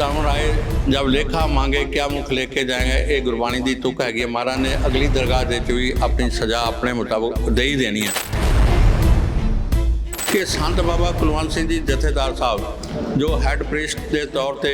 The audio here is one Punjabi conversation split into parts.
ਧਰਮ ਰਾਏ ਜਬ ਲੇਖਾ ਮੰਗੇ, ਕਿਆ ਮੁਖ ਲੈ ਕੇ ਜਾਏਗਾ? ਇਹ ਗੁਰਬਾਣੀ ਦੀ ਤੁਕ ਹੈਗੀ ਹੈ। ਮਹਾਰਾਜ ਨੇ ਅਗਲੀ ਦਰਗਾਹ ਦੇ ਵਿੱਚ ਵੀ ਆਪਣੀ ਸਜ਼ਾ ਆਪਣੇ ਮੁਤਾਬਕ ਦੇ ਹੀ ਦੇਣੀ ਹੈ। ਕਿ ਸੰਤ ਬਾਬਾ ਕੁਲਵੰਤ ਸਿੰਘ ਜੀ ਜਥੇਦਾਰ ਸਾਹਿਬ, ਜੋ ਹੈੱਡ ਪ੍ਰੀਸਟ ਦੇ ਤੌਰ ਤੇ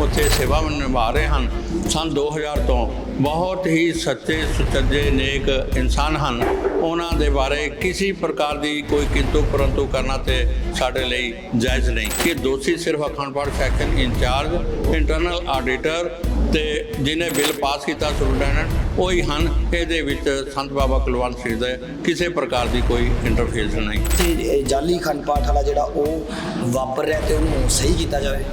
ਉੱਥੇ ਸੇਵਾ ਨਿਭਾ ਰਹੇ ਹਨ, ਸਨ 2000 ਤੋਂ ਬਹੁਤ ਹੀ ਸੱਚੇ ਸੁਚੱਜੇ ਨੇਕ ਇਨਸਾਨ ਹਨ। ਉਹਨਾਂ ਦੇ ਬਾਰੇ ਕਿਸੇ ਪ੍ਰਕਾਰ ਦੀ ਕੋਈ ਕਿੰਤੂ ਪਰੰਤੂ ਕਰਨਾ ਤੇ ਸਾਡੇ ਲਈ ਜਾਇਜ਼ ਨਹੀਂ। ਕਿ ਦੋਸ਼ੀ ਸਿਰਫ Akhand Path section incharge internal auditor ਤੇ ਜਿਹਨੇ ਬਿੱਲ ਪਾਸ ਕੀਤਾ ਸੁਪਰਡੈਂਟ ਉਹ ਹੀ ਹਨ, ਇਹਦੇ ਵਿੱਚ ਸੰਤ ਬਾਬਾ ਕੁਲਵੰਤ ਸਿੰਘ ਦਾ ਕਿਸੇ ਪ੍ਰਕਾਰ ਦੀ ਕੋਈ ਇੰਟਰਫੇਸ ਨਹੀਂ। ਤੇ, ਇਹ ਜਾਲੀ ਖੰਡ ਪਾਠ ਵਾਲਾ ਜਿਹੜਾ ਉਹ ਵਾਪਰ ਰਿਹਾ ਤੇ ਉਹਨੂੰ ਸਹੀ ਕੀਤਾ ਜਾਵੇ।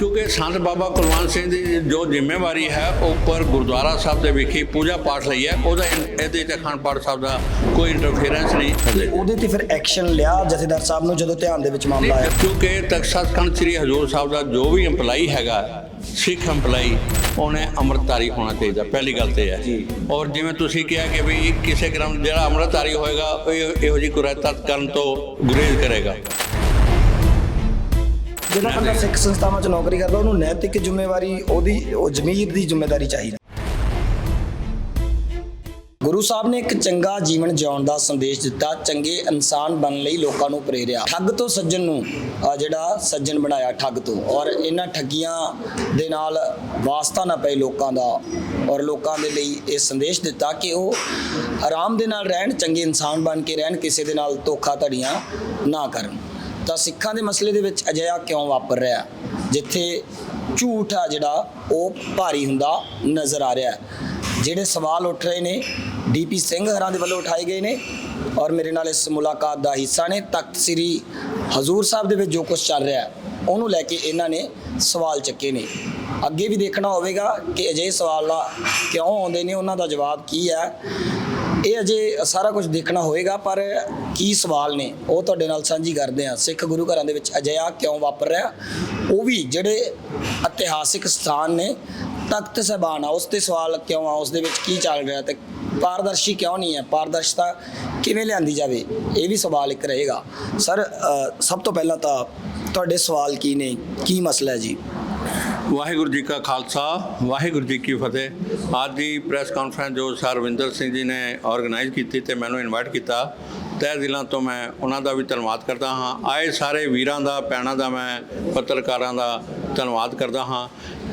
ਕਿਉਂਕਿ ਸੰਤ ਬਾਬਾ ਕੁਲਵੰਤ ਸਿੰਘ ਦੀ ਜੋ ਜ਼ਿੰਮੇਵਾਰੀ ਹੈ ਉਹ ਉੱਪਰ ਗੁਰਦੁਆਰਾ ਸਾਹਿਬ ਦੇ ਵਿਖੇ ਪੂਜਾ ਪਾਠ ਲਈ ਹੈ। ਉਹਦਾ ਇਹਦੇ ਤੇ ਅਖੰਡ ਪਾਠ ਸਾਹਿਬ ਦਾ ਕੋਈ ਇੰਟਰਫੇਰੈਂਸ ਨਹੀਂ ਤੇ ਉਹਦੇ ਤੇ ਫਿਰ ਐਕਸ਼ਨ ਲਿਆ ਜਥੇਦਾਰ ਸਾਹਿਬ ਨੂੰ ਜਦੋਂ ਧਿਆਨ ਦੇ ਵਿੱਚ ਮਾਮਲਾ ਆਇਆ? ਕਿਉਂਕਿ ਤਖਤ ਸੱਚਖੰਡ ਸ੍ਰੀ ਹਜ਼ੂਰ ਸਾਹਿਬ ਦਾ ਜੋ ਵੀ EMPLOYE ਹੈਗਾ ਸਿੱਖ EMPLOYE ਉਹਨੇ ਅੰਮ੍ਰਿਤਧਾਰੀ ਹੋਣਾ ਚਾਹੀਦਾ ਪਹਿਲੀ ਗੱਲ ਤੇ ਹੈ। ਔਰ ਜਿਵੇਂ ਤੁਸੀਂ ਕਿਹਾ ਕਿ ਵੀ ਕਿਸੇ ਗ੍ਰੰਥ ਜਿਹੜਾ ਅੰਮ੍ਰਿਤਧਾਰੀ ਹੋਏਗਾ ਉਹ ਇਹ- ਜਿਹੀ ਕੁਰੈਤਾ ਕਰਨ ਤੋਂ ਗੁਰੇਜ਼ ਕਰੇਗਾ। ਜਿਹੜਾ ਬੰਦਾ ਸਿੱਖ ਸੰਸਥਾਵਾਂ 'ਚ ਨੌਕਰੀ ਕਰਦਾ, ਉਹਨੂੰ ਨੈਤਿਕ ਜ਼ਿੰਮੇਵਾਰੀ, ਉਹਦੀ, ਉਹ ਜ਼ਮੀਰ ਦੀ ਜ਼ਿੰਮੇਵਾਰੀ ਚਾਹੀਦੀ। ਗੁਰੂ ਸਾਹਿਬ ਨੇ ਇੱਕ ਚੰਗਾ ਜੀਵਨ ਜਿਉਣ ਦਾ ਸੰਦੇਸ਼ ਦਿੱਤਾ, ਚੰਗੇ ਇਨਸਾਨ ਬਣਨ ਲਈ ਲੋਕਾਂ ਨੂੰ ਪ੍ਰੇਰਿਆ। ਠੱਗ ਤੋਂ ਸੱਜਣ ਨੂੰ ਜਿਹੜਾ ਸੱਜਣ ਬਣਾਇਆ ਠੱਗ ਤੋਂ। ਔਰ ਇਹਨਾਂ ਠੱਗੀਆਂ ਦੇ ਨਾਲ ਵਾਸਤਾ ਨਾ ਪਏ ਲੋਕਾਂ ਦਾ। ਔਰ ਲੋਕਾਂ ਦੇ ਲਈ ਇਹ ਸੰਦੇਸ਼ ਦਿੱਤਾ ਕਿ ਉਹ ਆਰਾਮ ਦੇ ਨਾਲ ਰਹਿਣ, ਚੰਗੇ ਇਨਸਾਨ ਬਣ ਕੇ ਰਹਿਣ, ਕਿਸੇ ਦੇ ਨਾਲ ਧੋਖਾ ਧੜੀਆਂ ਨਾ ਕਰਨ। ਤਾਂ ਸਿੱਖਾਂ ਦੇ ਮਸਲੇ ਦੇ ਵਿੱਚ ਅਜਿਹਾ ਕਿਉਂ ਵਾਪਰ ਰਿਹਾ? ਜਿੱਥੇ ਝੂਠ ਆ ਜਿਹੜਾ, ਉਹ ਭਾਰੀ ਹੁੰਦਾ ਨਜ਼ਰ ਆ ਰਿਹਾ। ਜਿਹੜੇ ਸਵਾਲ ਉੱਠ ਰਹੇ ਨੇ ਡੀਪੀ ਸਿੰਘ ਹਰਾਂ ਦੇ ਵੱਲੋਂ ਉਠਾਏ ਗਏ ਨੇ ਔਰ ਮੇਰੇ ਨਾਲ ਇਸ ਮੁਲਾਕਾਤ ਦਾ ਹਿੱਸਾ ਨੇ ਤਖਤ ਸ੍ਰੀ ਹਜ਼ੂਰ ਸਾਹਿਬ ਦੇ ਵਿੱਚ ਜੋ ਕੁਝ ਚੱਲ ਰਿਹਾ, ਉਹਨੂੰ ਲੈ ਕੇ ਇਹਨਾਂ ਨੇ ਸਵਾਲ ਚੱਕੇ ਨੇ। ਅੱਗੇ ਵੀ ਦੇਖਣਾ ਹੋਵੇਗਾ ਕਿ ਅਜਿਹੇ ਸਵਾਲ ਕਿਉਂ ਆਉਂਦੇ ਨੇ, ਉਹਨਾਂ ਦਾ ਜਵਾਬ ਕੀ ਹੈ। ਇਹ ਅਜੇ ਸਾਰਾ ਕੁਝ ਦੇਖਣਾ ਹੋਏਗਾ, ਪਰ ਕੀ ਸਵਾਲ ਨੇ, ਉਹ ਤੁਹਾਡੇ ਨਾਲ ਸਾਂਝੀ ਕਰਦੇ ਹਾਂ। ਸਿੱਖ ਗੁਰੂ ਘਰਾਂ ਦੇ ਵਿੱਚ ਅਜਿਹਾ ਕਿਉਂ ਵਾਪਰ ਰਿਹਾ? ਉਹ ਵੀ ਜਿਹੜੇ ਇਤਿਹਾਸਿਕ ਸਥਾਨ ਨੇ, ਤਖਤ ਸਹਿਬਾਨ ਆ, ਉਸ ਤੇ ਸਵਾਲ ਕਿਉਂ ਆ, ਉਸ ਦੇ ਵਿੱਚ ਕੀ ਚੱਲ ਰਿਹਾ ਤੇ ਪਾਰਦਰਸ਼ੀ ਕਿਉਂ ਨਹੀਂ ਹੈ? ਪਾਰਦਰਸ਼ਤਾ ਕਿਵੇਂ ਲਿਆਂਦੀ ਜਾਵੇ? ਇਹ ਵੀ ਸਵਾਲ ਇੱਕ ਰਹੇਗਾ। ਸਰ ਸਭ ਤੋਂ ਪਹਿਲਾਂ ਤਾਂ ਤੁਹਾਡੇ ਸਵਾਲ ਕੀ ਨੇ? ਕੀ ਮਸਲਾ ਹੈ ਜੀ? ਵਾਹਿਗੁਰੂ ਜੀ ਕਾ ਖਾਲਸਾ, ਵਾਹਿਗੁਰੂ ਜੀ ਕੀ ਫਤਿਹ। ਅੱਜ ਦੀ ਪ੍ਰੈਸ ਕਾਨਫਰੰਸ ਜੋ ਸਰ ਰਵਿੰਦਰ ਸਿੰਘ ਜੀ ਨੇ ਆਰਗੇਨਾਈਜ਼ ਕੀਤੀ ਤੇ ਮੈਨੂੰ ਇਨਵਾਈਟ ਕੀਤਾ, ਤਹਿ ਦਿਲਾਂ ਤੋਂ ਮੈਂ ਉਹਨਾਂ ਦਾ ਵੀ ਧੰਨਵਾਦ ਕਰਦਾ ਹਾਂ। ਆਏ ਸਾਰੇ ਵੀਰਾਂ ਦਾ, ਭੈਣਾਂ ਦਾ ਮੈਂ, ਪੱਤਰਕਾਰਾਂ ਦਾ ਧੰਨਵਾਦ ਕਰਦਾ ਹਾਂ।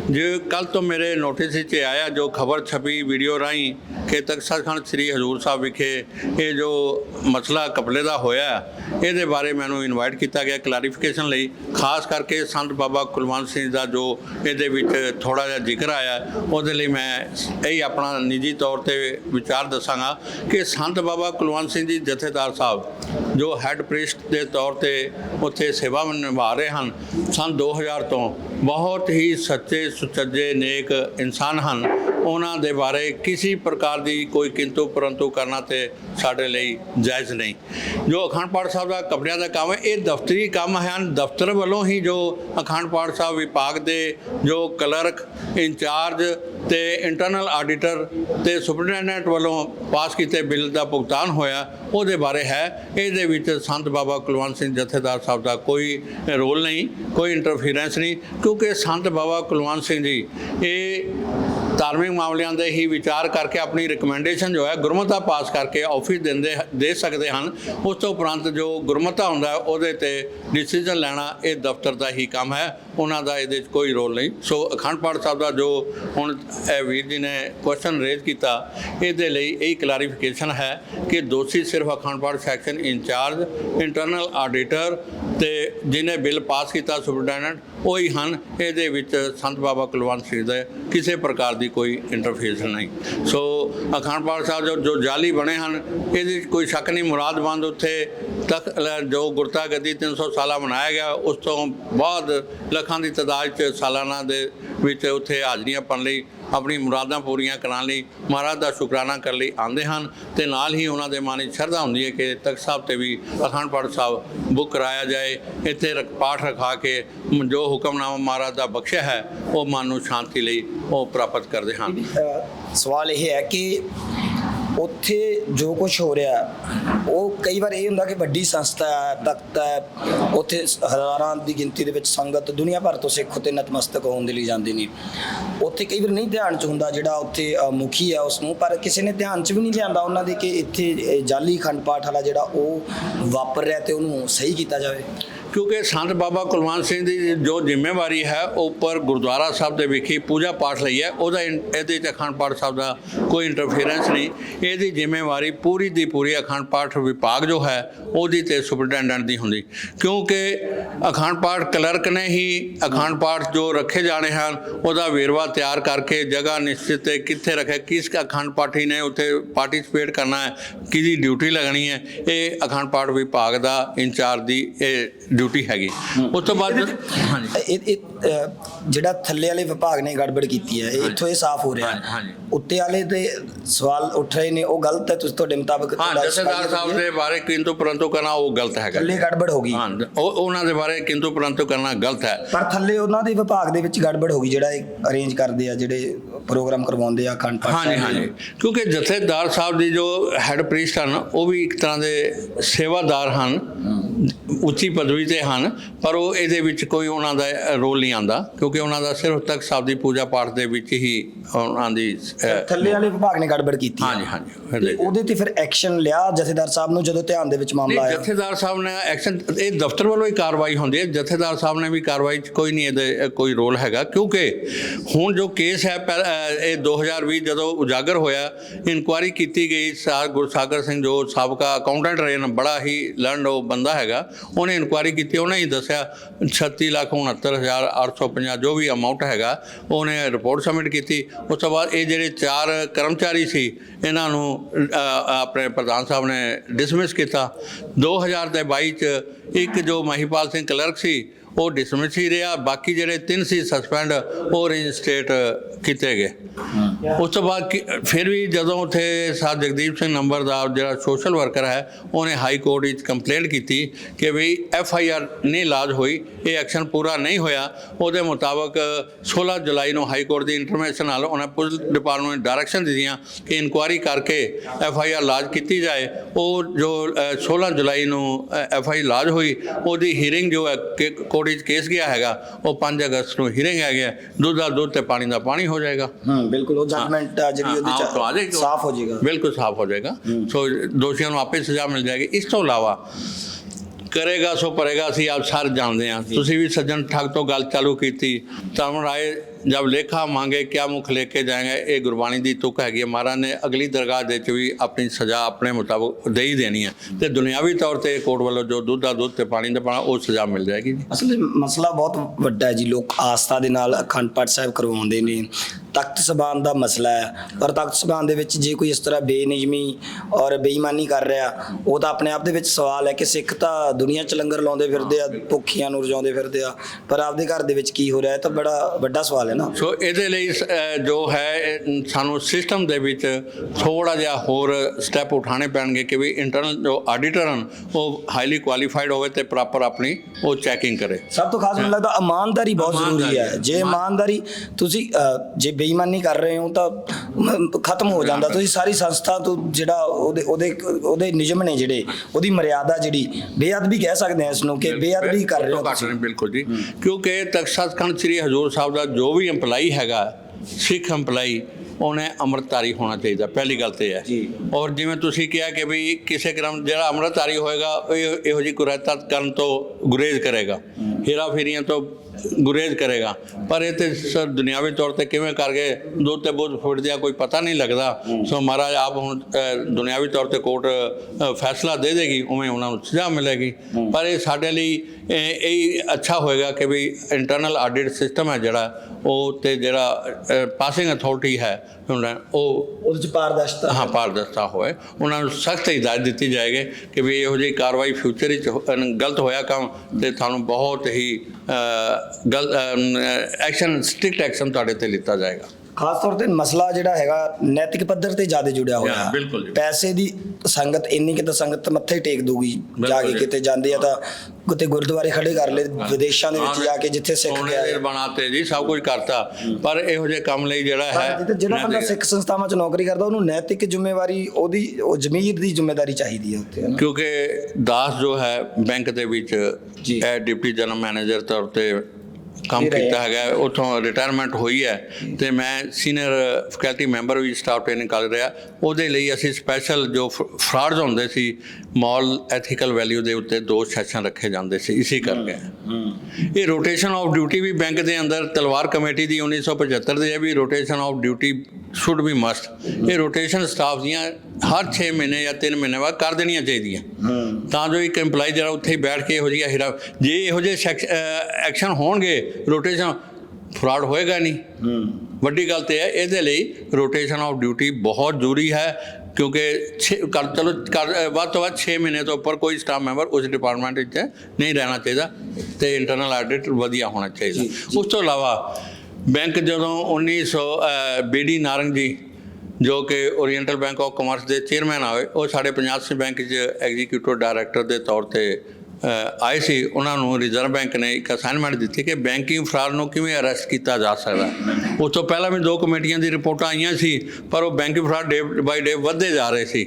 ਜੇ ਕੱਲ ਤੋਂ ਮੇਰੇ ਨੋਟਿਸ ਵਿੱਚ ਆਇਆ ਜੋ ਖਬਰ ਛਪੀ ਵੀਡੀਓ ਰਾਹੀਂ ਕਿ ਤਖਤ ਸੱਚਖੰਡ ਸ੍ਰੀ ਹਜ਼ੂਰ ਸਾਹਿਬ ਵਿਖੇ ਇਹ ਜੋ ਮਸਲਾ ਕਪਲੇ ਦਾ ਹੋਇਆ, ਇਹਦੇ ਬਾਰੇ ਮੈਨੂੰ ਇਨਵਾਈਟ ਕੀਤਾ ਗਿਆ ਕਲੈਰੀਫਿਕੇਸ਼ਨ ਲਈ। ਖਾਸ ਕਰਕੇ ਸੰਤ ਬਾਬਾ ਕੁਲਵੰਤ ਸਿੰਘ ਦਾ ਜੋ ਇਹਦੇ ਵਿੱਚ ਥੋੜਾ ਜਿਹਾ ਜ਼ਿਕਰ ਆਇਆ, ਉਹਦੇ ਲਈ ਮੈਂ ਇਹ ਆਪਣਾ ਨਿੱਜੀ ਤੌਰ ਤੇ ਵਿਚਾਰ ਦੱਸਾਂਗਾ ਕਿ ਸੰਤ ਬਾਬਾ ਕੁਲਵੰਤ ਸਿੰਘ ਜੀ ਜਥੇਦਾਰ ਸਾਹਿਬ, ਜੋ ਹੈੱਡ ਪ੍ਰੀਸਟ ਦੇ ਤੌਰ ਤੇ ਉੱਥੇ ਸੇਵਾ ਨਿਭਾ ਰਹੇ ਹਨ ਸਨ 2000 ਤੋਂ ਬਹੁਤ ਹੀ ਸੱਚੇ ਸੁਚੱਜੇ ਨੇਕ ਇਨਸਾਨ ਹਨ, ਉਹਨਾਂ ਦੇ ਬਾਰੇ ਕਿਸੇ ਪ੍ਰਕਾਰ ਦੀ ਕੋਈ ਕਿੰਤੂ ਪਰੰਤੂ ਕਰਨਾ ਤੇ ਸਾਡੇ ਲਈ ਜਾਇਜ਼ ਨਹੀਂ। ਜੋ ਅਖੰਡ ਪਾਠ ਸਾਹਿਬ ਦਾ ਕਪੜਿਆਂ ਦਾ ਕੰਮ ਹੈ, ਇਹ ਦਫ਼ਤਰੀ ਕੰਮ ਹਨ। ਦਫ਼ਤਰ ਵੱਲੋਂ ਹੀ ਜੋ ਅਖੰਡ ਪਾਠ ਸਾਹਿਬ ਵਿਭਾਗ ਦੇ ਜੋ ਕਲਰਕ, ਇੰਚਾਰਜ ਤੇ ਇੰਟਰਨਲ ਆਡੀਟਰ ਤੇ ਸੁਪਰਡੈਂਟ ਵੱਲੋਂ ਪਾਸ ਕੀਤੇ ਬਿੱਲ ਦਾ ਭੁਗਤਾਨ ਹੋਇਆ ਉਹਦੇ ਬਾਰੇ ਹੈ। ਇਹਦੇ ਵਿੱਚ ਸੰਤ ਬਾਬਾ ਕੁਲਵੰਤ ਸਿੰਘ ਜਥੇਦਾਰ ਸਾਹਿਬ ਦਾ ਕੋਈ ਰੋਲ ਨਹੀਂ, ਕੋਈ ਇੰਟਰਫੀਰੈਂਸ ਨਹੀਂ, ਕਿਉਂਕਿ ਸੰਤ ਬਾਬਾ ਕੁਲਵੰਤ ਸਿੰਘ ਜੀ, ਇਹ ਧਾਰਮਿਕ ਮਾਮਲਿਆਂ ਦੇ ਹੀ ਵਿਚਾਰ ਕਰਕੇ ਆਪਣੀ ਰਿਕਮੈਂਡੇਸ਼ਨ ਜੋ ਹੈ ਗੁਰਮਤਾ ਪਾਸ ਕਰਕੇ ਆਫਿਸ ਦਿੰਦੇ ਦੇ ਸਕਦੇ ਹਨ। ਉਸ ਤੋਂ ਉਪਰੰਤ ਜੋ ਗੁਰਮਤਾ ਹੁੰਦਾ ਹੈ, ਉਹਦੇ ਤੇ ਡਿਸੀਜਨ ਲੈਣਾ ਇਹ ਦਫ਼ਤਰ ਦਾ ਹੀ ਕੰਮ ਹੈ। ਉਹਨਾਂ ਦਾ ਇਹਦੇ 'ਚ ਕੋਈ ਰੋਲ ਨਹੀਂ। ਸੋ ਅਖੰਡ ਪਾਠ ਸਾਹਿਬ ਦਾ ਜੋ ਹੁਣ ਇਹ ਵੀਰ ਜੀ ਨੇ ਕੁਐਸਚਨ ਰੇਜ਼ ਕੀਤਾ ਇਹਦੇ ਲਈ ਇਹ ਕਲੈਰੀਫਿਕੇਸ਼ਨ ਹੈ ਕਿ ਦੋਸ਼ੀ ਸਿਰਫ Akhand Path section incharge internal auditor ਤੇ ਜਿਹਨੇ ਬਿੱਲ ਪਾਸ ਕੀਤਾ ਸੁਪਰਡੈਂਟ, ਉਹੀ ਹਨ। ਇਹਦੇ ਵਿੱਚ ਸੰਤ ਬਾਬਾ ਕੁਲਵੰਤ ਸਿੰਘ ਦੇ ਕਿਸੇ ਪ੍ਰਕਾਰ ਦੀ ਕੋਈ ਇੰਟਰਫੇਸ ਨਹੀਂ। ਸੋ ਅਖੰਡ ਪਾਠ ਸਾਹਿਬ ਜੋ ਜੋ ਜਾਲੀ ਬਣੇ ਹਨ, ਇਹਦੇ 'ਚ ਕੋਈ ਸ਼ੱਕ ਨਹੀਂ। ਮੁਰਾਦਬੰਦ ਉੱਥੇ ਤੱਕ ਜੋ ਗੁਰਤਾ ਗੱਦੀ 300 ਸਾਲਾ ਮਨਾਇਆ ਗਿਆ, ਉਸ ਤੋਂ ਬਾਅਦ ਲੱਖਾਂ ਦੀ ਤਾਦਾਦ 'ਚ ਸਾਲਾਨਾ ਦੇ ਵਿੱਚ ਉੱਥੇ ਹਾਜ਼ਰੀਆਂ ਪਾਉਣ ਲਈ ਆਪਣੀ ਮੁਰਾਦਾਂ ਪੂਰੀਆਂ ਕਰਾਉਣ ਲਈ ਮਹਾਰਾਜ ਦਾ ਸ਼ੁਕਰਾਨਾ ਕਰਨ ਲਈ ਆਉਂਦੇ ਹਨ ਤੇ ਨਾਲ ਹੀ ਉਹਨਾਂ ਦੇ ਮਨ ਵਿੱਚ ਸ਼ਰਧਾ ਹੁੰਦੀ ਹੈ ਕਿ ਤਖਤ ਸਾਹਿਬ ਤੇ ਵੀ ਅਖੰਡ ਪਾਠ ਸਾਹਿਬ ਬੁੱਕ ਕਰਾਇਆ ਜਾਏ, ਇੱਥੇ ਰਖ- ਪਾਠ ਰਖਾ ਕੇ ਜੋ ਹੁਕਮਨਾਮਾ ਮਹਾਰਾਜ ਦਾ ਬਖਸ਼ਿਆ ਹੈ, ਉਹ ਮਨ ਨੂੰ ਸ਼ਾਂਤੀ ਲਈ ਉਹ ਪ੍ਰਾਪਤ ਕਰਦੇ ਹਨ। ਸਵਾਲ ਇਹ ਹੈ ਕਿ ਉੱਥੇ ਜੋ ਕੁਝ ਹੋ ਰਿਹਾ, ਉਹ ਕਈ ਵਾਰ ਇਹ ਹੁੰਦਾ ਕਿ ਵੱਡੀ ਸੰਸਥਾ ਹੈ ਤਖਤ ਹੈ, ਉੱਥੇ ਹਜ਼ਾਰਾਂ ਦੀ ਗਿਣਤੀ ਦੇ ਵਿੱਚ ਸੰਗਤ ਦੁਨੀਆ ਭਰ ਤੋਂ ਸਿੱਖ ਉੱਤੇ ਨਤਮਸਤਕ ਹੋਣ ਦੇ ਲਈ ਜਾਂਦੇ ਨੇ। ਉੱਥੇ ਕਈ ਵਾਰ ਨਹੀਂ ਧਿਆਨ ਚ ਹੁੰਦਾ ਜਿਹੜਾ ਉੱਥੇ ਮੁਖੀ ਹੈ ਉਸ ਨੂੰ, ਪਰ ਕਿਸੇ ਨੇ ਧਿਆਨ ਚ ਵੀ ਨਹੀਂ ਲਿਆਂਦਾ ਉਹਨਾਂ ਦੇ ਕਿ ਇੱਥੇ ਜਾਲੀ ਖੰਡ ਪਾਠ ਵਾਲਾ ਜਿਹੜਾ ਉਹ ਵਾਪਰ ਰਿਹਾ ਤੇ ਉਹਨੂੰ ਸਹੀ ਕੀਤਾ ਜਾਵੇ। ਕਿਉਂਕਿ ਸੰਤ ਬਾਬਾ ਕੁਲਵੰਤ ਸਿੰਘ ਦੀ ਜੋ ਜ਼ਿੰਮੇਵਾਰੀ ਹੈ, ਉਹ ਉੱਪਰ ਗੁਰਦੁਆਰਾ ਸਾਹਿਬ ਦੇ ਵਿਖੇ ਪੂਜਾ ਪਾਠ ਲਈ ਹੈ। ਉਹਦਾ ਇਨ- ਇਹਦੇ ਚ ਅਖੰਡ ਪਾਠ ਸਾਹਿਬ ਦਾ ਕੋਈ ਇੰਟਰਫੇਰੈਂਸ ਨਹੀਂ। ਇਹਦੀ ਜ਼ਿੰਮੇਵਾਰੀ ਪੂਰੀ ਦੀ ਪੂਰੀ ਅਖੰਡ ਪਾਠ ਵਿਭਾਗ ਜੋ ਹੈ, ਉਹਦੀ ਤੇ ਸੁਪਰਡੈਂਡੈਂਟ ਦੀ ਹੁੰਦੀ। ਕਿਉਂਕਿ ਅਖੰਡ ਪਾਠ ਕਲਰਕ ਨੇ ਹੀ ਅਖੰਡ ਪਾਠ ਜੋ ਰੱਖੇ ਜਾਣੇ ਹਨ, ਉਹਦਾ ਵੇਰਵਾ ਤਿਆਰ ਕਰਕੇ ਜਗ੍ਹਾ ਨਿਸ਼ਚਿਤ ਤੇ ਕਿੱਥੇ ਰੱਖੇ, ਕਿਸ ਅਖੰਡ ਪਾਠੀ ਨੇ ਉੱਥੇ ਪਾਰਟਿਸਿਪੇਟ ਕਰਨਾ ਹੈ, ਕਿਹਦੀ ਡਿਊਟੀ ਲੱਗਣੀ ਹੈ, ਇਹ ਅਖੰਡ ਪਾਠ ਵਿਭਾਗ ਦਾ ਇੰਚਾਰਜ ਦੀ, ਇਹ ਡਿਊਟੀ ਹੈਗੀ। ਉਸ ਤੋਂ ਬਾਅਦ ਹਾਂਜੀ। ਇਹ ਜਿਹੜਾ ਥੱਲੇ ਵਾਲੇ ਵਿਭਾਗ ਨੇ ਗੜਬੜ ਕੀਤੀ ਹੈ ਇਹ ਇੱਥੋਂ ਇਹ ਸਾਫ਼ ਹੋ ਰਿਹਾ ਹਾਂਜੀ, ਹਾਂਜੀ। ਉੱਤੇ ਵਾਲੇ ਤੇ ਸਵਾਲ ਉੱਠ ਰਹੇ ਨੇ ਉਹ ਗਲਤ ਹੈ ਤੁਸੀਂ ਤੁਹਾਡੇ ਮੁਤਾਬਕ ਹਾਂ ਤੁਹਾਡਾ ਜਥੇਦਾਰ ਸਾਹਿਬ। ਦੇ ਬਾਰੇ ਕਿੰਤੂ ਪਰੰਤੂ ਕਰਨਾ ਉਹ ਗਲਤ ਹੈਗਾ। ਥੱਲੇ ਗੜਬੜ ਹੋ ਗਈ। ਹਾਂ ਉਹ ਉਹਨਾਂ ਦੇ ਬਾਰੇ ਕਿੰਤੂ ਪਰੰਤੂ ਕਰਨਾ ਗਲਤ ਹੈ। ਪਰ ਥੱਲੇ ਉਹਨਾਂ ਦੇ ਵਿਭਾਗ ਦੇ ਵਿੱਚ ਗੜਬੜ ਹੋ ਗਈ ਜਿਹੜਾ ਇਹ ਅਰੇਂਜ ਕਰਦੇ ਆ ਜਿਹੜੇ ਪ੍ਰੋਗਰਾਮ ਕਰਵਾਉਂਦੇ ਆ ਅਖੰਡ ਪਾਠ ਹਾਂਜੀ ਸਾਹਿਬ ਦੇ। ਹਾਂਜੀ। ਕਿਉਂਕਿ ਜਥੇਦਾਰ ਸਾਹਿਬ ਦੀ ਜੋ ਹੈੱਡ ਪ੍ਰੀਸਟ ਹਨ ਉਹ ਵੀ ਇੱਕ ਤਰ੍ਹਾਂ ਦੇ ਸੇਵਾਦਾਰ ਹਨ। ਉੱਚੀ ਪਦਵੀ ਤੇ ਹਨ ਪਰ ਉਹ ਇਹਦੇ ਵਿੱਚ ਕੋਈ ਉਹਨਾਂ ਦਾ ਰੋਲ ਨਹੀਂ ਆਂਦਾ ਕਿਉਂਕਿ ਉਹਨਾਂ ਦਾ ਸਿਰਫ ਤੱਕ ਸਾਹਿਬ ਦੀ ਪੂਜਾ ਪਾਠ ਦੇ ਵਿੱਚ ਹੀ ਉਹਨਾਂ ਦੀ ਥੱਲੇ ਵਾਲੇ ਵਿਭਾਗ ਨੇ ਗੜਬੜ ਕੀਤੀ ਹੈ। ਹਾਂਜੀ ਹਾਂਜੀ ਉਹਦੇ ਤੇ ਫਿਰ ਐਕਸ਼ਨ ਲਿਆ ਜਥੇਦਾਰ ਸਾਹਿਬ ਨੂੰ ਜਦੋਂ ਧਿਆਨ ਦੇ ਵਿੱਚ ਮਾਮਲਾ ਆਇਆ? ਜਥੇਦਾਰ ਸਾਹਿਬ ਨੇ ਐਕਸ਼ਨ ਇਹ ਦਫ਼ਤਰ ਵੱਲੋਂ ਹੀ ਕਾਰਵਾਈ ਹੁੰਦੀ ਹੈ ਜਥੇਦਾਰ ਸਾਹਿਬ ਨੇ ਵੀ ਕਾਰਵਾਈ 'ਚ ਕੋਈ ਨਹੀਂ ਇਹਦੇ ਕੋਈ ਰੋਲ ਹੈਗਾ ਕਿਉਂਕਿ ਹੁਣ ਜੋ ਕੇਸ ਹੈ ਇਹ 2020 ਜਦੋਂ ਉਜਾਗਰ ਹੋਇਆ ਇਨਕੁਆਇਰੀ ਕੀਤੀ ਗਈ ਸਾਰ ਗੁਰਸਾਗਰ ਸਿੰਘ ਜੋ ਸਾਬਕਾ ਅਕਾਊਂਟੈਂਟ ਰਹੇ ਨੇ ਬੜਾ ਹੀ ਲਰਨਡ ਉਹ ਬੰਦਾ ਹੈਗਾ। ਉਹਨੇ ਇਨਕੁਆਇਰੀ ਕੀਤੀ, ਉਹਨੇ ਹੀ ਦੱਸਿਆ 36 ਲੱਖ 69850 ਜੋ ਵੀ ਅਮਾਉਂਟ ਹੈਗਾ, ਉਹਨੇ ਰਿਪੋਰਟ ਸਬਮਿਟ ਕੀਤੀ। ਉਸ ਤੋਂ ਬਾਅਦ ਇਹ ਜਿਹੜੇ ਚਾਰ ਕਰਮਚਾਰੀ ਸੀ, ਇਹਨਾਂ ਨੂੰ ਆਪਣੇ ਪ੍ਰਧਾਨ ਸਾਹਿਬ ਨੇ ਡਿਸਮਿਸ ਕੀਤਾ। 2000 ਦੇ 22 ਚ ਇੱਕ ਜੋ ਮਹੀਪਾਲ ਸਿੰਘ ਕਲਰਕ ਸੀ, ਉਹ ਡਿਸਮਿਸ ਹੀ ਰਿਹਾ। ਬਾਕੀ ਜਿਹੜੇ ਤਿੰਨ ਸੀ ਸਸਪੈਂਡ ਉਹ ਰਜਿਸਟ੍ਰੇਟ ਕੀਤੇ ਗਏ। ਉਸ ਤੋਂ ਬਾਅਦ ਕੀ- ਫਿਰ ਵੀ ਜਦੋਂ ਉੱਥੇ ਸਾਹਿਬ ਜਗਦੀਪ ਸਿੰਘ ਨੰਬਰਦਾਰ ਜਿਹੜਾ ਸੋਸ਼ਲ ਵਰਕਰ ਹੈ ਉਹਨੇ ਹਾਈ ਕੋਰਟ ਵਿੱਚ ਕੰਪਲੇਂਟ ਕੀਤੀ ਕਿ ਵੀ ਐਫ ਆਈ ਆਰ ਨਹੀਂ ਲਾਜ ਹੋਈ ਇਹ ਐਕਸ਼ਨ ਪੂਰਾ ਨਹੀਂ ਹੋਇਆ। ਉਹਦੇ ਮੁਤਾਬਕ 16 ਜੁਲਾਈ ਨੂੰ ਹਾਈ ਕੋਰਟ ਦੀ ਇਨਫੋਰਮੇਸ਼ਨ ਨਾਲ ਉਹਨਾਂ ਪੁਲਿਸ ਡਿਪਾਰਟਮੈਂਟ ਨੂੰ ਡਾਇਰੈਕਸ਼ਨ ਦਿੱਤੀਆਂ ਕਿ ਇਨਕੁਆਇਰੀ ਕਰਕੇ ਐਫ ਆਈ ਆਰ ਲਾਜ ਕੀਤੀ ਜਾਏ। ਉਹ ਜੋ ਅ, 16 ਜੁਲਾਈ ਨੂੰ ਐਫ ਆਈ ਲਾਜ ਹੋਈ ਉਹਦੀ ਹੀਅਰਿੰਗ ਜੋ ਹੈ ਕਿ ਕੋਰਟ ਵਿੱਚ ਕੇਸ ਗਿਆ ਹੈਗਾ ਉਹ 5 ਅਗਸਤ ਨੂੰ ਹੀਅਰਿੰਗ ਹੈ ਗਿਆ ਦੁੱਧ ਦਾ ਦੁੱਧ ਤੇ ਪਾਣੀ ਦਾ ਪਾਣੀ ਹੋ ਜਾਏਗਾ। ਹੂੰ ਬਿਲਕੁਲ ਜਜਮੈਂਟ ਜਿਹੜੀ ਤੋਂ ਆ ਉਹਦੇ ਸਾਫ਼ ਹੋ ਜਾਏਗਾ। ਬਿਲਕੁਲ ਸਾਫ਼ ਹੋ ਜਾਏਗਾ। ਸੋ ਦੋਸ਼ੀਆਂ ਨੂੰ ਆਪੇ ਸਜ਼ਾ ਮਿਲ ਜਾਏਗੀ। ਇਸ ਤੋਂ ਇਲਾਵਾ ਕਰੇਗਾ ਸੋ ਪਰੇਗਾ ਅਸੀਂ ਆਪ ਸਾਰੇ ਜਾਣਦੇ ਹਾਂ। ਤੁਸੀਂ ਵੀ ਸੱਜਣ ਠੱਗ ਤੋਂ ਗੱਲ ਚਾਲੂ ਕੀਤੀ। ਤਾਂ ਰਾਏ ਜਬ ਲੇਖਾ ਮੰਗੇ ਕਿਆ ਮੁਖ ਲੈ ਕੇ ਜਾਏਗਾ? ਇਹ ਗੁਰਬਾਣੀ ਦੀ ਤੁਕ ਹੈਗੀ ਹੈ। ਮਹਾਰਾਜ ਨੇ ਅਗਲੀ ਦਰਗਾਹ ਦੇ ਚ ਵੀ ਆਪਣੀ ਸਜ਼ਾ ਆਪਣੇ ਮੁਤਾਬਕ ਦੇ ਹੀ ਦੇਣੀ ਹੈ। ਤੇ ਦੁਨਿਆਵੀ ਤੌਰ ਤੇ ਕੋਰਟ ਵੱਲੋਂ ਜੋ ਦੁੱਧ ਦਾ ਦੁੱਧ ਤੇ ਪਾਣੀ ਦਾ ਪਾਣੀ ਉਹ ਸਜ਼ਾ ਮਿਲ ਜਾਏਗੀ ਅਸਲ ਮਸਲਾ ਬਹੁਤ ਵੱਡਾ ਹੈ ਜੀ। ਲੋਕ ਆਸਥਾ ਦੇ ਨਾਲ ਅਖੰਡ ਪਾਠ ਸਾਹਿਬ ਕਰਵਾਉਂਦੇ ਨੇ। ਤਖਤ ਸਬਾਨ ਦਾ ਮਸਲਾ ਹੈ। ਪਰ ਤਖਤ ਸਬਾਨ ਦੇ ਵਿੱਚ ਜੇ ਕੋਈ ਇਸ ਤਰ੍ਹਾਂ ਬੇਨਿਯਮੀ ਔਰ ਬੇਈਮਾਨੀ ਕਰ ਰਿਹਾ ਉਹ ਤਾਂ ਆਪਣੇ ਆਪ ਦੇ ਵਿੱਚ ਸਵਾਲ ਹੈ ਕਿ ਸਿੱਖ ਤਾਂ ਦੁਨੀਆ 'ਚ ਲੰਗਰ ਲਾਉਂਦੇ ਫਿਰਦੇ ਆ ਭੁੱਖੀਆਂ ਨੂੰ ਰਜਾਉਂਦੇ ਫਿਰਦੇ ਆ ਪਰ ਆਪਦੇ ਘਰ ਦੇ ਵਿੱਚ ਕੀ ਹੋ ਰਿਹਾ ਹੈ ਤਾਂ ਬੜਾ ਵੱਡਾ ਸਵਾਲ ਹੈ ਨਾ। ਸੋ ਇਹਦੇ ਲਈ ਜੋ ਹੈ ਸਾਨੂੰ ਸਿਸਟਮ ਦੇ ਵਿੱਚ ਥੋੜਾ ਜਿਹਾ ਹੋਰ ਸਟੈਪ ਉਠਾਣੇ ਪੈਣਗੇ ਕਿ ਵੀ ਇੰਟਰਨਲ ਜੋ ਆਡੀਟਰ ਹਨ ਉਹ ਹਾਈਲੀ ਕੁਆਲੀਫਾਈਡ ਹੋਵੇ ਤੇ ਪ੍ਰੋਪਰ ਆਪਣੀ ਉਹ ਚੈਕਿੰਗ ਕਰੇ। ਸਭ ਤੋਂ ਖਾਸ ਮੈਨੂੰ ਲੱਗਦਾ ਇਮਾਨਦਾਰੀ ਬਹੁਤ ਜ਼ਰੂਰੀ ਹੈ। ਜੇ ਇਮਾਨਦਾਰੀ ਤੁਸੀਂ ਜੇ ਬੇਈਮਾਨੀ ਕਰ ਰਹੇ ਹੋ ਤਾਂ ਖਤਮ ਹੋ ਜਾਂਦਾ। ਤੁਸੀਂ ਸਾਰੀ ਸੰਸਥਾ ਤੋਂ ਜਿਹੜਾ ਉਹਦੇ ਉਹਦੇ ਉਹਦੇ ਨਿਯਮ ਨੇ ਜਿਹੜੇ ਉਹਦੀ ਮਰਿਆਦਾ ਜਿਹੜੀ ਬੇਅਦਬੀ ਕਹਿ ਸਕਦੇ ਹਾਂ ਇਸ ਨੂੰ ਕਿ ਬੇਅਦਬੀ ਕਰ ਰਹੇ ਹੋ ਤੁਸੀਂ। ਬਿਲਕੁਲ ਜੀ। ਕਿਉਂਕਿ ਤਖਤ ਸੱਚਖੰਡ ਸ੍ਰੀ ਹਜ਼ੂਰ ਸਾਹਿਬ ਦਾ ਜੋ ਵੀ EMPLOYEE ਹੈਗਾ ਸਿੱਖ EMPLOYEE ਉਹਨੇ ਅੰਮ੍ਰਿਤਧਾਰੀ ਹੋਣਾ ਚਾਹੀਦਾ। ਪਹਿਲੀ ਗੱਲ ਤੇ ਹੈ। ਜੀ। ਔਰ ਜਿਵੇਂ ਤੁਸੀਂ ਕਿਹਾ ਕਿ ਵੀ ਕਿਸੇ ਕਰਮ ਜਿਹੜਾ ਅੰਮ੍ਰਿਤਧਾਰੀ ਹੋਏਗਾ ਇਹ- ਜਿਹੀ ਕੁਰੈਤਾ ਕਰਨ ਤੋਂ ਗੁਰੇਜ਼ ਕਰੇਗਾ। ਹੇਰਾ ਫੇਰੀਆਂ ਤੋਂ ਗੁਰੇਜ਼ ਕਰੇਗਾ। ਪਰ ਇਹ ਤੇ ਸਰ ਦੁਨਿਆਵੀ ਤੌਰ ਤੇ ਕਿਵੇਂ ਕਰਕੇ ਦੁੱਧ ਤੇ ਬੋਝ ਫੁੱਟਦਿਆ ਕੋਈ ਪਤਾ ਨਹੀਂ ਲੱਗਦਾ। ਸੋ ਮਹਾਰਾਜ ਆਪ ਹੁਣ ਦੁਨਿਆਵੀ ਤੌਰ ਤੇ ਕੋਰਟ ਫੈਸਲਾ ਦੇ ਦੇਗੀ ਉਵੇਂ ਉਹਨਾਂ ਨੂੰ ਸਜ਼ਾ ਮਿਲੇਗੀ। ਪਰ ਇਹ ਸਾਡੇ ਲਈ ਇਹ ਅੱਛਾ ਹੋਏਗਾ ਕਿ ਵੀ ਇੰਟਰਨਲ ਆਡਿਟ ਸਿਸਟਮ ਹੈ ਜਿਹੜਾ ਉਹ ਤੇ ਜਿਹੜਾ ਪਾਸਿੰਗ ਅਥਾਰਟੀ ਹੈ ਉਹ ਉਹਦੇ ਚ ਪਾਰਦਰਸ਼ਤਾ ਹਾਂ ਪਾਰਦਰਸ਼ਤਾ ਹੋਏ ਉਹਨਾਂ ਨੂੰ ਸਖਤ ਹਦਾਇਤ ਦਿੱਤੀ ਜਾਏਗੀ ਕਿ ਵੀ ਇਹੋ ਜਿਹੀ ਕਾਰਵਾਈ ਫਿਊਚਰ ਵਿੱਚ ਗਲਤ ਹੋਇਆ ਕੰਮ ਤੇ ਤੁਹਾਨੂੰ ਬਹੁਤ ਹੀ ਗਲਤ ਐਕਸ਼ਨ ਸਟ੍ਰਿਕਟ ਐਕਸ਼ਨ ਤੁਹਾਡੇ ਤੇ ਲਿੱਤਾ ਜਾਏਗਾ। ਖਾਸ ਤੌਰ ਤੇ ਮਸਲਾ ਜਿਹੜਾ ਹੈਗਾ ਨੈਤਿਕ ਪੱਧਰ ਤੇ ਜ਼ਿਆਦਾ ਜੁੜਿਆ ਹੋਇਆ ਹਾਂ, ਬਿਲਕੁਲ ਜੀ। ਪੈਸੇ ਦੀ ਸੰਗਤ ਇੰਨੀ ਕਿ ਤਾਂ ਸੰਗਤ ਮੱਥੇ ਟੇਕ ਦੂਗੀ ਜਾ ਕੇ ਜੀ। ਕਿਤੇ ਜਾਂਦੇ ਆ ਤਾਂ ਕਿਤੇ ਗੁਰਦੁਆਰੇ ਖੜੇ ਕਰ ਲਏ ਵਿਦੇਸ਼ਾਂ ਦੇ ਵਿੱਚ ਜਾ ਕੇ ਜਿੱਥੇ ਸਿੱਖ ਸੋਨੇ ਗਿਆ ਦੇ ਹੈ ਬਣਾਤੇ ਜੀ ਸਭ ਕੁਝ ਕਰਤਾ ਪਰ ਇਹੋ ਜਿਹੇ ਕੰਮ ਲਈ ਜਿਹੜਾ ਹੈ ਜਿੱਥੇ ਜਿਹੜਾ ਬੰਦਾ ਸਿੱਖ ਸੰਸਥਾਵਾਂ 'ਚ ਨੌਕਰੀ ਕਰਦਾ ਉਹਨੂੰ ਨੈਤਿਕ ਜ਼ਿੰਮੇਵਾਰੀ ਉਹਦੀ ਉਹ ਜ਼ਮੀਰ ਦੀ ਜ਼ਿੰਮੇਵਾਰੀ ਚਾਹੀਦੀ ਹੈ ਉੱਥੇ ਹਨਾ ਕਿਉਂਕਿ ਦਾਸ ਜੋ ਹੈ ਬੈਂਕ ਦੇ ਵਿੱਚ ਜੀ। ਇਹ ਡਿਪਟੀ ਜਨਰਲ ਮੈਨੇਜਰ ਤੌਰ ਤੇ ਕੰਮ ਕੀਤਾ ਹੈਗਾ ਉਥੋਂ ਰਿਟਾਇਰਮੈਂਟ ਹੋਈ ਹੈ ਤੇ ਮੈਂ ਸੀਨੀਅਰ ਫੈਕਲਟੀ ਮੈਂਬਰ ਵੀ ਸਟਾਫ ਟ੍ਰੇਨਿੰਗ ਕਰ ਰਿਹਾ। ਉਹਦੇ ਲਈ ਅਸੀਂ ਸਪੈਸ਼ਲ ਜੋ ਫਰਾਡਸ ਹੁੰਦੇ ਸੀ ਮਾਲ ਐਥੀਕਲ ਵੈਲਿਊ ਦੇ ਉੱਤੇ ਦੋ ਸੈਸ਼ਨ ਰੱਖੇ ਜਾਂਦੇ ਸੀ ਇਸੇ ਕਰਕੇ। ਇਹ ਰੋਟੇਸ਼ਨ ਆਫ ਡਿਊਟੀ ਵੀ ਬੈਂਕ ਦੇ ਅੰਦਰ ਤਲਵਾਰ ਕਮੇਟੀ ਦੀ 1975 ਦੇ ਹੈ ਵੀ rotation of duty should be must ਇਹ ਰੋਟੇਸ਼ਨ ਸਟਾਫ ਦੀਆਂ ਹਰ 6 ਮਹੀਨੇ ਜਾਂ 3 ਮਹੀਨੇ ਬਾਅਦ ਕਰ ਦੇਣੀਆਂ ਚਾਹੀਦੀਆਂ। ਤਾਂ ਜੋ ਇੱਕ EMPLOYE ਜਿਹੜਾ ਉੱਥੇ ਹੀ ਬੈਠ ਕੇ ਇਹੋ ਜਿਹਾ ਹੀਰਾ ਜੇ ਇਹੋ ਜਿਹੇ ਐਕਸ਼ਨ ਹੋਣਗੇ ਰੋਟੇਸ਼ਨ ਫਰਾਡ ਹੋਏਗਾ ਨਹੀਂ। ਵੱਡੀ ਗੱਲ ਤੇ ਹੈ ਇਹਦੇ ਲਈ ਰੋਟੇਸ਼ਨ ਆਫ ਡਿਊਟੀ ਬਹੁਤ ਜ਼ਰੂਰੀ ਹੈ ਕਿਉਂਕਿ ਕਰ ਚਲੋ ਕਰ ਵੱਧ ਤੋਂ ਵੱਧ 6 ਮਹੀਨੇ ਤੋਂ ਉੱਪਰ ਕੋਈ ਸਟਾਫ ਮੈਂਬਰ ਉਸ ਡਿਪਾਰਟਮੈਂਟ ਵਿੱਚ ਨਹੀਂ ਰਹਿਣਾ ਚਾਹੀਦਾ ਤੇ ਇੰਟਰਨਲ ਆਡਿਟ ਵਧੀਆ ਹੋਣਾ ਚਾਹੀਦਾ। ਉਸ ਤੋਂ ਇਲਾਵਾ ਬੈਂਕ ਜਦੋਂ 1900 ਅਹ, ਬੀਡੀ ਨਾਰੰਗ ਜੀ ਜੋ ਕਿ ਓਰੀਐਂਟਲ ਬੈਂਕ ਆਫ ਕਾਮਰਸ ਦੇ ਚੇਅਰਮੈਨ ਆਏ ਉਹ ਸਾਡੇ ਪੰਜਾਬ ਸਿੰਘ ਬੈਂਕ 'ਚ ਐਗਜ਼ੀਕਿਊਟਿਵ ਡਾਇਰੈਕਟਰ ਦੇ ਤੌਰ ਤੇ ਆਏ ਸੀ। ਉਹਨਾਂ ਨੂੰ ਰਿਜ਼ਰਵ ਬੈਂਕ ਨੇ ਇੱਕ ਅਸਾਈਨਮੈਂਟ ਦਿੱਤੀ ਕਿ ਬੈਂਕਿੰਗ ਫਰਾਡ ਨੂੰ ਕਿਵੇਂ ਅਰੈਸਟ ਕੀਤਾ ਜਾ ਸਕਦਾ ਉਸ ਤੋਂ ਪਹਿਲਾਂ ਵੀ ਦੋ ਕਮੇਟੀਆਂ ਦੀ ਰਿਪੋਰਟਾਂ ਆਈਆਂ ਸੀ ਪਰ ਉਹ ਬੈਂਕਿੰਗ ਫਰਾਡ ਡੇ ਬਾਈ ਡੇ ਵੱਧਦੇ ਜਾ ਰਹੇ ਸੀ।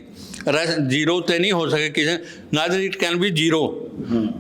ਅਰੈਸਟ ਜ਼ੀਰੋ ਤੇ ਨਹੀਂ ਹੋ ਸਕੇ ਕਿਸੇ neither it can be zero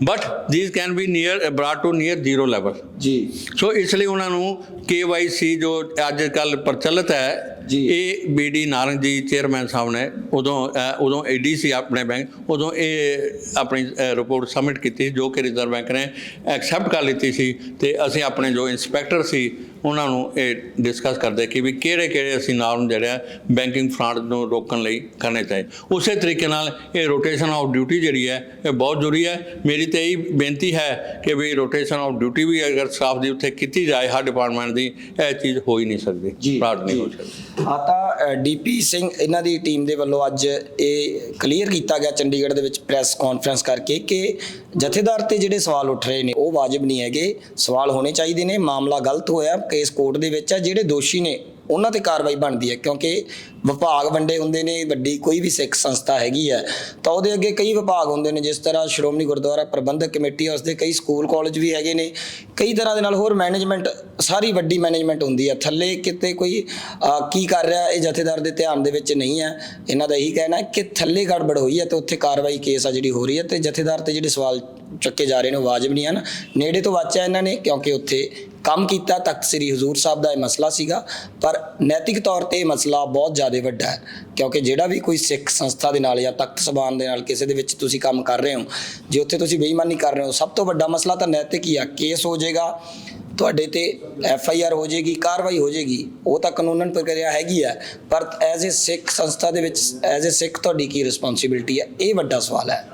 but this can be near brought to near zero level ਜੀ। ਸੋ ਇਸ ਲਈ ਉਹਨਾਂ ਨੂੰ KYC ਜੋ ਅੱਜ ਕੱਲ ਪ੍ਰਚਲਿਤ ਹੈ ਜੀ। ਇਹ ਬੀਡੀ ਨਾਰੰਗ ਜੀ ਚੇਅਰਮੈਨ ਸਾਹਿਬ ਨੇ ਉਦੋਂ ਉਦੋਂ ਏਡੀ ਸੀ ਆਪਣੇ ਬੈਂਕ ਉਦੋਂ ਇਹ ਆਪਣੀ ਰਿਪੋਰਟ ਸਬਮਿਟ ਕੀਤੀ ਜੋ ਕਿ ਰਿਜ਼ਰਵ ਬੈਂਕ ਨੇ ਐਕਸੈਪਟ ਕਰ ਲਿੱਤੀ ਸੀ ਤੇ ਅਸੀਂ ਆਪਣੇ ਜੋ ਇਨਸਪੈਕਟਰ ਸੀ ਉਹਨਾਂ ਨੂੰ ਇਹ ਡਿਸਕਸ ਕਰਦੇ ਕਿ ਵੀ ਕਿਹੜੇ ਕਿਹੜੇ ਅਸੀਂ ਨਾਮ ਜਿਹੜਾ ਬੈਂਕਿੰਗ ਫਰਾਡ ਨੂੰ ਰੋਕਣ ਲਈ ਕਰਨੇ ਚਾਹੀਦੇ ਉਸੇ ਤਰੀਕੇ ਨਾਲ ਇਹ ਰੋਟੇਸ਼ਨ ਆਫ ਡਿਊਟੀ ਜਿਹੜੀ ਹੈ ਇਹ ਬਹੁਤ ਜ਼ਰੂਰੀ ਹੈ। ਮੇਰੀ ਤੇ ਇਹ ਬੇਨਤੀ ਹੈ ਕਿ ਵੀ ਰੋਟੇਸ਼ਨ ਆਫ ਡਿਊਟੀ ਵੀ ਅਗਰ ਸਟਾਫ ਦੀ ਉੱਥੇ ਕੀਤੀ ਜਾਏ ਹਰ ਡਿਪਾਰਟਮੈਂਟ ਦੀ ਇਹ ਚੀਜ਼ ਹੋ ਹੀ ਨਹੀਂ ਸਕਦੀ। ਫਰਾਡ ਨਹੀਂ ਹੋ ਸਕਦੀ। ਆ ਤਾਂ ਡੀਪੀ ਸਿੰਘ ਇਹਨਾਂ ਦੀ ਟੀਮ ਦੇ ਵੱਲੋਂ ਅੱਜ ਇਹ ਕਲੀਅਰ ਕੀਤਾ ਗਿਆ ਚੰਡੀਗੜ੍ਹ ਦੇ ਵਿੱਚ ਪ੍ਰੈਸ ਕਾਨਫਰੰਸ ਕਰਕੇ ਕਿ ਜਥੇਦਾਰ ਤੇ ਜਿਹੜੇ ਸਵਾਲ ਉੱਠ ਰਹੇ ਨੇ, ਉਹ ਵਾਜਬ ਨਹੀਂ ਹੈਗੇ। ਸਵਾਲ ਹੋਣੇ ਚਾਹੀਦੇ ਨੇ, ਮਾਮਲਾ ਗਲਤ ਹੋਇਆ, ਕੇਸ ਕੋਰਟ ਦੇ ਵਿੱਚ ਹੈ ਜਿਹੜੇ ਦੋਸ਼ੀ ਨੇ ਉਹਨਾਂ ਤੇ ਕਾਰਵਾਈ ਬਣਦੀ ਹੈ, ਕਿਉਂਕਿ ਵਿਭਾਗ ਵੰਡੇ ਹੁੰਦੇ ਨੇ, ਵੱਡੀ ਕੋਈ ਵੀ ਸਿੱਖ ਸੰਸਥਾ ਹੈਗੀ ਹੈ, ਤਾਂ ਉਹਦੇ ਅੱਗੇ ਕਈ ਵਿਭਾਗ ਹੁੰਦੇ ਨੇ, ਜਿਸ ਤਰ੍ਹਾਂ ਸ਼੍ਰੋਮਣੀ ਗੁਰਦੁਆਰਾ ਪ੍ਰਬੰਧਕ ਕਮੇਟੀ ਹੈ, ਉਸਦੇ ਕਈ ਸਕੂਲ, ਕਾਲਜ ਵੀ ਹੈਗੇ ਨੇ, ਕਈ ਤਰ੍ਹਾਂ ਦੇ ਨਾਲ ਹੋਰ ਮੈਨੇਜਮੈਂਟ, ਸਾਰੀ ਵੱਡੀ ਮੈਨੇਜਮੈਂਟ ਹੁੰਦੀ ਹੈ, ਥੱਲੇ ਕਿਤੇ ਕੋਈ ਕੀ ਕਰ ਰਿਹਾ, ਇਹ ਜਥੇਦਾਰ ਦੇ ਧਿਆਨ ਦੇ ਵਿੱਚ ਨਹੀਂ ਹੈ, ਇਹਨਾਂ ਦਾ ਇਹੀ ਕਹਿਣਾ ਕਿ ਥੱਲੇ ਗੜਬੜ ਹੋਈ ਹੈ ਤੇ ਉੱਥੇ ਕਾਰਵਾਈ ਕੇਸ ਆ ਜਿਹੜੀ ਹੋ ਰਹੀ ਹੈ, ਤੇ ਜਥੇਦਾਰ ਤੇ ਜਿਹੜੇ ਸਵਾਲ ਚੱਕੇ ਜਾ ਰਹੇ ਨੇ, ਉਹ ਵਾਜਬ ਨਹੀਂ ਹਨ, ਨੇੜੇ ਤੋਂ ਵਾਚਿਆ ਇਹਨਾਂ ਨੇ, ਕਿਉਂਕਿ ਉੱਥੇ ਕੰਮ ਕੀਤਾ ਤਖਤ ਸ੍ਰੀ ਹਜ਼ੂਰ ਸਾਹਿਬ ਦਾ ਇਹ ਮਸਲਾ ਸੀਗਾ। ਪਰ ਨੈਤਿਕ ਤੌਰ ਤੇ ਇਹ ਮਸਲਾ ਬਹੁਤ ਜ਼ਿਆਦਾ ਵੱਡਾ ਹੈ, ਕਿਉਂਕਿ ਜਿਹੜਾ ਵੀ ਕੋਈ ਸਿੱਖ ਸੰਸਥਾ ਦੇ ਨਾਲ ਜਾਂ ਤਖਤ ਸਬਾਨ ਦੇ ਨਾਲ ਕਿਸੇ ਦੇ ਵਿੱਚ ਤੁਸੀਂ ਕੰਮ ਕਰ ਰਹੇ ਹੋ, ਜੇ ਉੱਥੇ ਤੁਸੀਂ ਬੇਈਮਾਨੀ ਕਰ ਰਹੇ ਹੋ, ਸਭ ਤੋਂ ਵੱਡਾ ਮਸਲਾ ਤਾਂ ਨੈਤਿਕ ਹੀ ਆ। ਕੇਸ ਹੋ ਜਾਏਗਾ, ਤੁਹਾਡੇ ਤੇ ਐਫ ਆਈ ਆਰ ਹੋ ਜਾਏਗੀ, ਕਾਰਵਾਈ ਹੋ ਜਾਏਗੀ, ਉਹ ਤਾਂ ਕਾਨੂੰਨਨ ਪ੍ਰਕਿਰਿਆ ਹੈਗੀ ਹੈ ਪਰ ਐਜ਼ ਅ ਸਿੱਖ ਸੰਸਥਾ ਦੇ ਵਿੱਚ, ਐਜ਼ ਅ ਸਿੱਖ ਤੁਹਾਡੀ ਕੀ ਰਿਸਪੌਂਸਿਬਿਲਟੀ ਹੈ? ਇਹ ਵੱਡਾ ਸਵਾਲ ਹੈ।